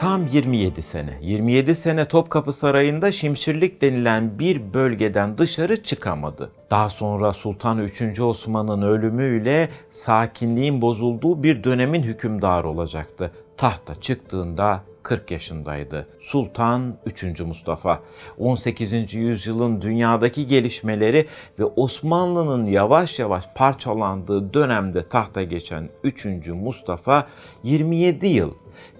Tam 27 sene. 27 sene Topkapı Sarayı'nda Şimşirlik denilen bir bölgeden dışarı çıkamadı. Daha sonra Sultan 3. Osman'ın ölümüyle sakinliğin bozulduğu bir dönemin hükümdarı olacaktı. Tahta çıktığında 40 yaşındaydı. Sultan 3. Mustafa. 18. yüzyılın dünyadaki gelişmeleri ve Osmanlı'nın yavaş yavaş parçalandığı dönemde tahta geçen 3. Mustafa 27 yıl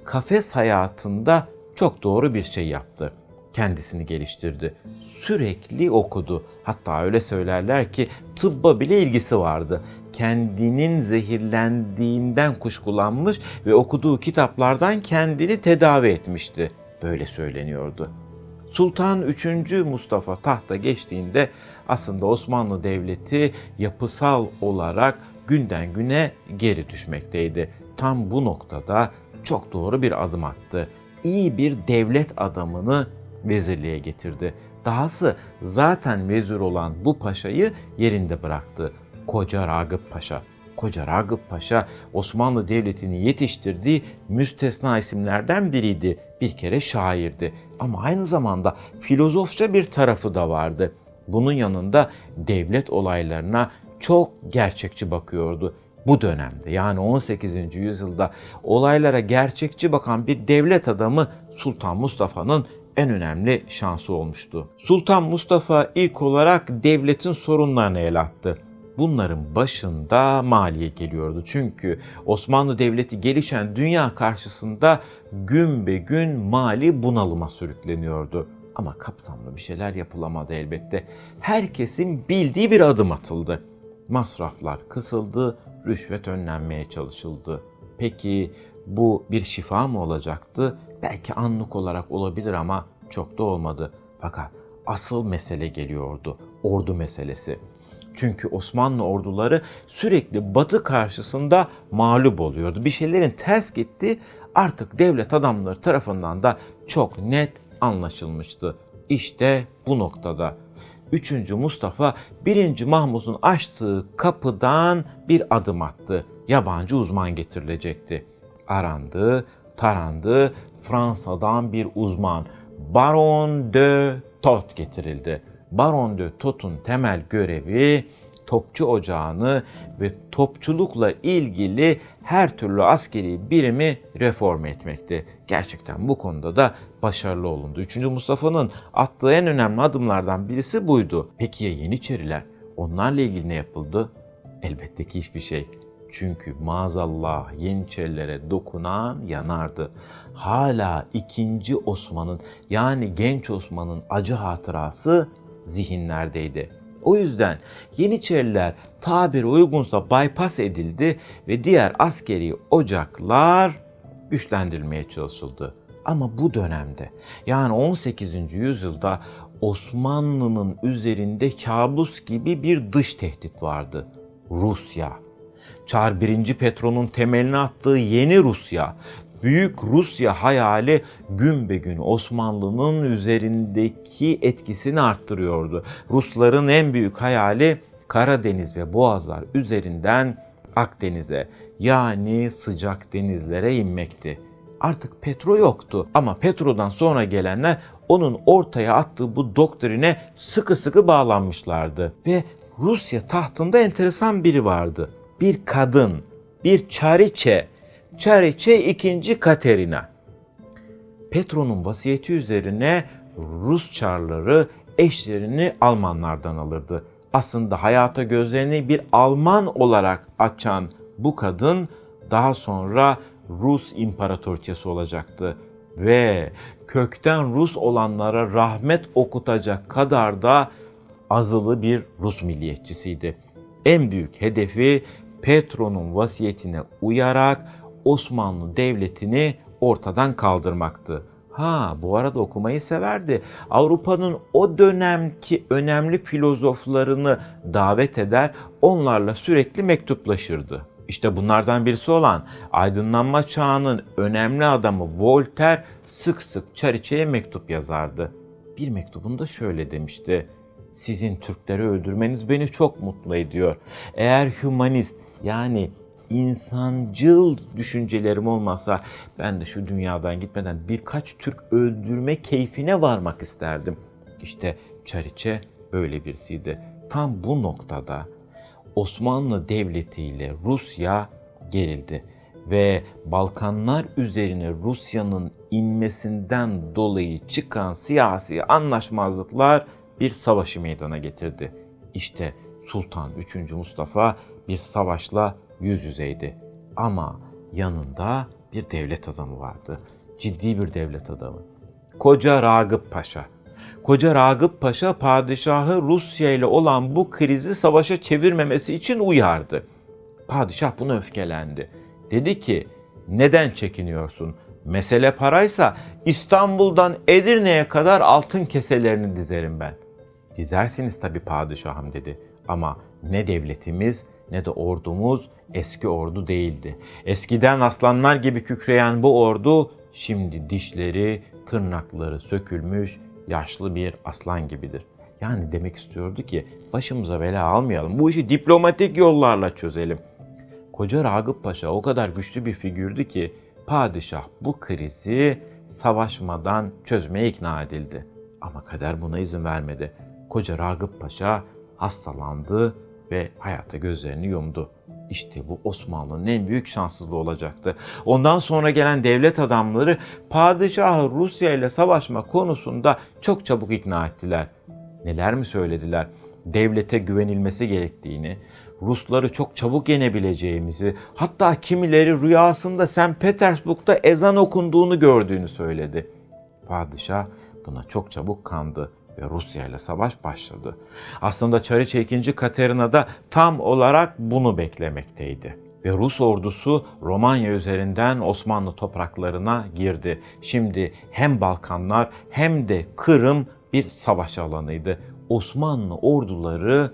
kafes hayatında çok doğru bir şey yaptı. Kendisini geliştirdi. Sürekli okudu. Hatta öyle söylerler ki tıbba bile ilgisi vardı. Kendinin zehirlendiğinden kuşkulanmış ve okuduğu kitaplardan kendini tedavi etmişti. Böyle söyleniyordu. Sultan 3. Mustafa tahta geçtiğinde aslında Osmanlı Devleti yapısal olarak günden güne geri düşmekteydi. Tam bu noktada çok doğru bir adım attı. İyi bir devlet adamını vezirliğe getirdi. Dahası zaten vezir olan bu paşayı yerinde bıraktı. Koca Ragıp Paşa. Koca Ragıp Paşa Osmanlı Devleti'ni yetiştirdiği müstesna isimlerden biriydi. Bir kere şairdi ama aynı zamanda filozofça bir tarafı da vardı. Bunun yanında devlet olaylarına çok gerçekçi bakıyordu. Bu dönemde yani 18. yüzyılda olaylara gerçekçi bakan bir devlet adamı Sultan Mustafa'nın en önemli şansı olmuştu. Sultan Mustafa ilk olarak devletin sorunlarını el attı. Bunların başında maliye geliyordu. Çünkü Osmanlı Devleti gelişen dünya karşısında gün be gün mali bunalıma sürükleniyordu. Ama kapsamlı bir şeyler yapılamadı elbette. Herkesin bildiği bir adım atıldı. Masraflar kısıldı, rüşvet önlenmeye çalışıldı. Peki bu bir şifa mı olacaktı? Belki anlık olarak olabilir ama çok da olmadı. Fakat asıl mesele geliyordu. Ordu meselesi. Çünkü Osmanlı orduları sürekli Batı karşısında mağlup oluyordu. Bir şeylerin ters gitti artık devlet adamları tarafından da çok net anlaşılmıştı. İşte bu noktada 3. Mustafa 1. Mahmud'un açtığı kapıdan bir adım attı. Yabancı uzman getirilecekti. Arandı, tarandı. Fransa'dan bir uzman Baron de Tot getirildi. Baron de Tot'un temel görevi topçu ocağını ve topçulukla ilgili her türlü askeri birimi reform etmekti. Gerçekten bu konuda da başarılı olundu. 3. Mustafa'nın attığı en önemli adımlardan birisi buydu. Peki ya Yeniçeriler? Onlarla ilgili ne yapıldı? Elbette ki hiçbir şey. Çünkü maazallah Yeniçerilere dokunan yanardı. Hala 2. Osman'ın yani genç Osman'ın acı hatırası zihinlerdeydi. O yüzden Yeniçeriler tabiri uygunsa bypass edildi ve diğer askeri ocaklar güçlendirilmeye çalışıldı. Ama bu dönemde yani 18. yüzyılda Osmanlı'nın üzerinde kabus gibi bir dış tehdit vardı. Rusya. Çar 1. Petro'nun temelini attığı yeni Rusya, Büyük Rusya hayali gün be gün Osmanlı'nın üzerindeki etkisini arttırıyordu. Rusların en büyük hayali Karadeniz ve Boğazlar üzerinden Akdeniz'e yani sıcak denizlere inmekti. Artık Petro yoktu ama Petro'dan sonra gelenler onun ortaya attığı bu doktrine sıkı sıkı bağlanmışlardı. Ve Rusya tahtında enteresan biri vardı. Bir kadın, bir çariçe, Çariçe II. Katerina. Petro'nun vasiyeti üzerine Rus çarları eşlerini Almanlardan alırdı. Aslında hayata gözlerini bir Alman olarak açan bu kadın daha sonra Rus imparatorçesi olacaktı ve kökten Rus olanlara rahmet okutacak kadar da azılı bir Rus milliyetçisiydi. En büyük hedefi Petro'nun vasiyetine uyarak Osmanlı Devleti'ni ortadan kaldırmaktı. Ha bu arada okumayı severdi. Avrupa'nın o dönemki önemli filozoflarını davet eder, onlarla sürekli mektuplaşırdı. İşte bunlardan birisi olan aydınlanma çağının önemli adamı Voltaire sık sık Çariçe'ye mektup yazardı. Bir mektubunda şöyle demişti. Sizin Türkleri öldürmeniz beni çok mutlu ediyor. Eğer hümanist yani insancıl düşüncelerim olmasa ben de şu dünyadan gitmeden birkaç Türk öldürme keyfine varmak isterdim. İşte Çariçe böyle birisiydi. Tam bu noktada Osmanlı Devleti ile Rusya gerildi ve Balkanlar üzerine Rusya'nın inmesinden dolayı çıkan siyasi anlaşmazlıklar bir savaşı meydana getirdi. İşte Sultan 3. Mustafa bir savaşla yüz yüzeydi. Ama yanında bir devlet adamı vardı. Ciddi bir devlet adamı. Koca Ragıp Paşa. Koca Ragıp Paşa padişahı Rusya ile olan bu krizi savaşa çevirmemesi için uyardı. Padişah buna öfkelendi. Dedi ki neden çekiniyorsun? Mesele paraysa İstanbul'dan Edirne'ye kadar altın keselerini dizerim ben. Dizersiniz tabii padişahım dedi. Ama ne devletimiz ne de ordumuz eski ordu değildi. Eskiden aslanlar gibi kükreyen bu ordu şimdi dişleri, tırnakları sökülmüş yaşlı bir aslan gibidir. Yani demek istiyordu ki başımıza bela almayalım. Bu işi diplomatik yollarla çözelim. Koca Ragıp Paşa o kadar güçlü bir figürdü ki padişah bu krizi savaşmadan çözmeye ikna edildi. Ama kader buna izin vermedi. Koca Ragıp Paşa hastalandı ve hayata gözlerini yumdu. İşte bu Osmanlı'nın en büyük şanssızlığı olacaktı. Ondan sonra gelen devlet adamları padişahı Rusya ile savaşma konusunda çok çabuk ikna ettiler. Neler mi söylediler? Devlete güvenilmesi gerektiğini, Rusları çok çabuk yenebileceğimizi, hatta kimileri rüyasında St. Petersburg'da ezan okunduğunu gördüğünü söyledi. Padişah buna çok çabuk kandı Rusya ile savaş başladı. Aslında Çariçe II. Katerina da tam olarak bunu beklemekteydi. Ve Rus ordusu Romanya üzerinden Osmanlı topraklarına girdi. Şimdi hem Balkanlar hem de Kırım bir savaş alanıydı. Osmanlı orduları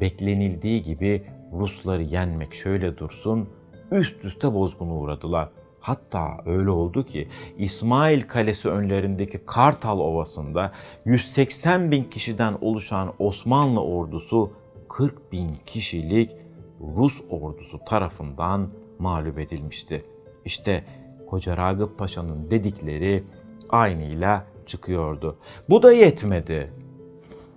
beklenildiği gibi Rusları yenmek şöyle dursun üst üste bozguna uğradılar. Hatta öyle oldu ki İsmail Kalesi önlerindeki Kartal Ovası'nda 180 bin kişiden oluşan Osmanlı ordusu 40 bin kişilik Rus ordusu tarafından mağlup edilmişti. İşte Koca Ragıp Paşa'nın dedikleri aynıyla çıkıyordu. Bu da yetmedi.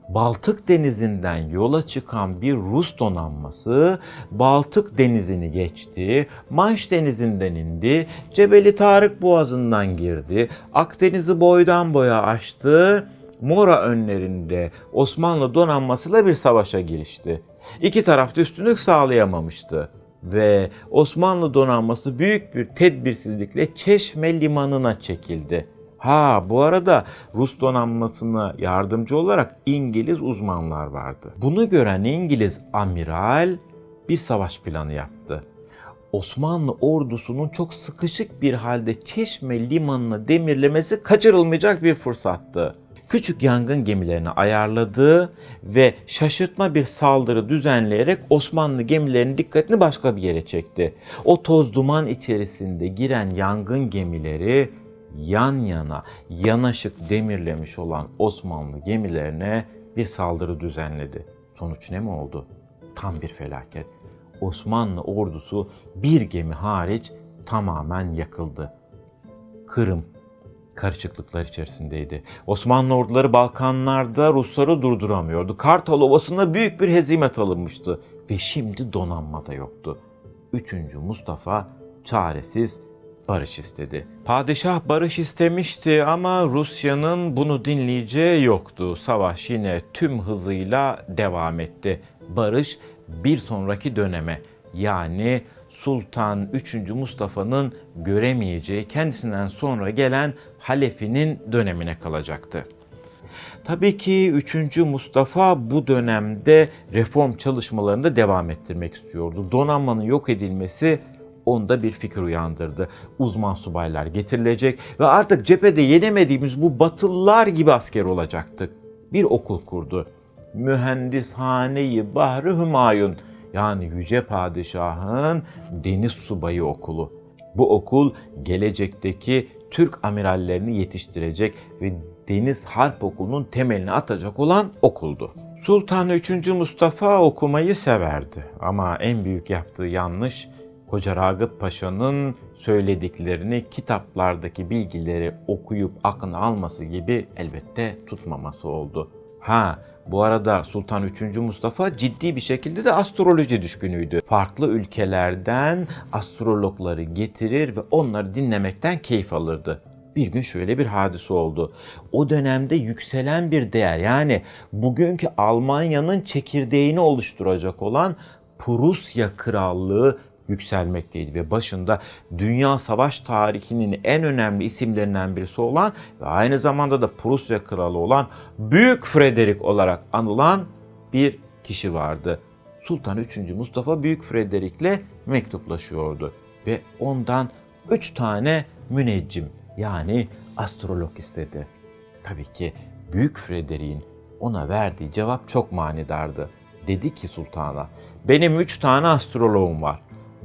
Baltık Denizi'nden yola çıkan bir Rus donanması Baltık Denizi'ni geçti, Manş Denizi'nden indi, Cebeli Tarık Boğazı'ndan girdi, Akdeniz'i boydan boya aştı, Mora önlerinde Osmanlı donanmasıyla bir savaşa girişti. İki taraf üstünlük sağlayamamıştı ve Osmanlı donanması büyük bir tedbirsizlikle Çeşme limanına çekildi. Ha bu arada Rus donanmasına yardımcı olarak İngiliz uzmanlar vardı. Bunu gören İngiliz amiral bir savaş planı yaptı. Osmanlı ordusunun çok sıkışık bir halde Çeşme limanına demirlemesi kaçırılmayacak bir fırsattı. Küçük yangın gemilerini ayarladı ve şaşırtma bir saldırı düzenleyerek Osmanlı gemilerinin dikkatini başka bir yere çekti. O toz duman içerisinde giren yangın gemileri yan yana, yanaşık demirlemiş olan Osmanlı gemilerine bir saldırı düzenledi. Sonuç ne mi oldu? Tam bir felaket. Osmanlı ordusu bir gemi hariç tamamen yakıldı. Kırım karışıklıklar içerisindeydi. Osmanlı orduları Balkanlarda Rusları durduramıyordu. Kartal Ovası'nda büyük bir hezimet alınmıştı ve şimdi donanma da yoktu. Üçüncü Mustafa çaresiz barış istedi. Padişah barış istemişti ama Rusya'nın bunu dinleyeceği yoktu. Savaş yine tüm hızıyla devam etti. Barış bir sonraki döneme yani Sultan 3. Mustafa'nın göremeyeceği kendisinden sonra gelen halefinin dönemine kalacaktı. Tabii ki 3. Mustafa bu dönemde reform çalışmalarını devam ettirmek istiyordu. Donanmanın yok edilmesi onda bir fikir uyandırdı. Uzman subaylar getirilecek ve artık cephede yenemediğimiz bu batılılar gibi asker olacaktık. Bir okul kurdu. Mühendishane-i Bahri Hümayun yani Yüce Padişah'ın Deniz Subayı Okulu. Bu okul gelecekteki Türk amirallerini yetiştirecek ve Deniz Harp Okulu'nun temelini atacak olan okuldu. Sultan 3. Mustafa okumayı severdi ama en büyük yaptığı yanlış Koca Ragıp Paşa'nın söylediklerini kitaplardaki bilgileri okuyup aklına alması gibi elbette tutmaması oldu. Ha bu arada Sultan 3. Mustafa ciddi bir şekilde de astroloji düşkünüydü. Farklı ülkelerden astrologları getirir ve onları dinlemekten keyif alırdı. Bir gün şöyle bir hadise oldu. O dönemde yükselen bir değer yani bugünkü Almanya'nın çekirdeğini oluşturacak olan Prusya Krallığı yükselmekteydi ve başında dünya savaş tarihinin en önemli isimlerinden birisi olan ve aynı zamanda da Prusya kralı olan Büyük Frederick olarak anılan bir kişi vardı. Sultan 3. Mustafa Büyük Frederick'le mektuplaşıyordu ve ondan 3 tane müneccim yani astrolog istedi. Tabii ki Büyük Frederick'in ona verdiği cevap çok manidardı. Dedi ki sultana, benim üç tane astroloğum var.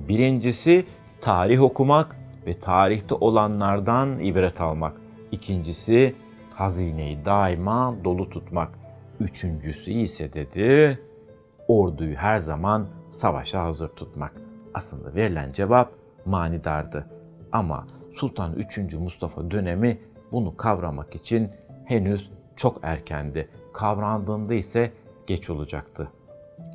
Birincisi tarih okumak ve tarihte olanlardan ibret almak. İkincisi hazineyi daima dolu tutmak. Üçüncüsü ise dedi orduyu her zaman savaşa hazır tutmak. Aslında verilen cevap manidardı. Ama Sultan 3. Mustafa dönemi bunu kavramak için henüz çok erkendi. Kavrandığında ise geç olacaktı.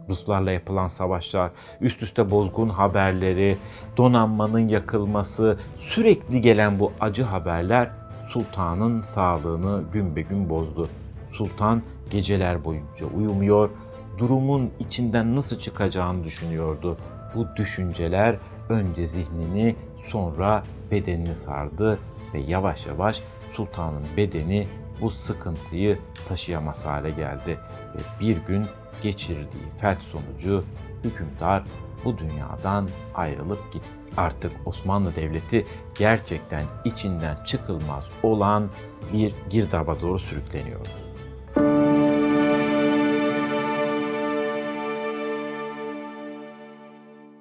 Ruslarla yapılan savaşlar, üst üste bozgun haberleri, donanmanın yakılması, sürekli gelen bu acı haberler sultanın sağlığını gün be gün bozdu. Sultan geceler boyunca uyumuyor, durumun içinden nasıl çıkacağını düşünüyordu. Bu düşünceler önce zihnini sonra bedenini sardı ve yavaş yavaş sultanın bedeni bu sıkıntıyı taşıyamaz hale geldi ve bir gün geçirdiği felç sonucu hükümdar bu dünyadan ayrılıp gitti. Artık Osmanlı Devleti gerçekten içinden çıkılmaz olan bir girdaba doğru sürükleniyordu.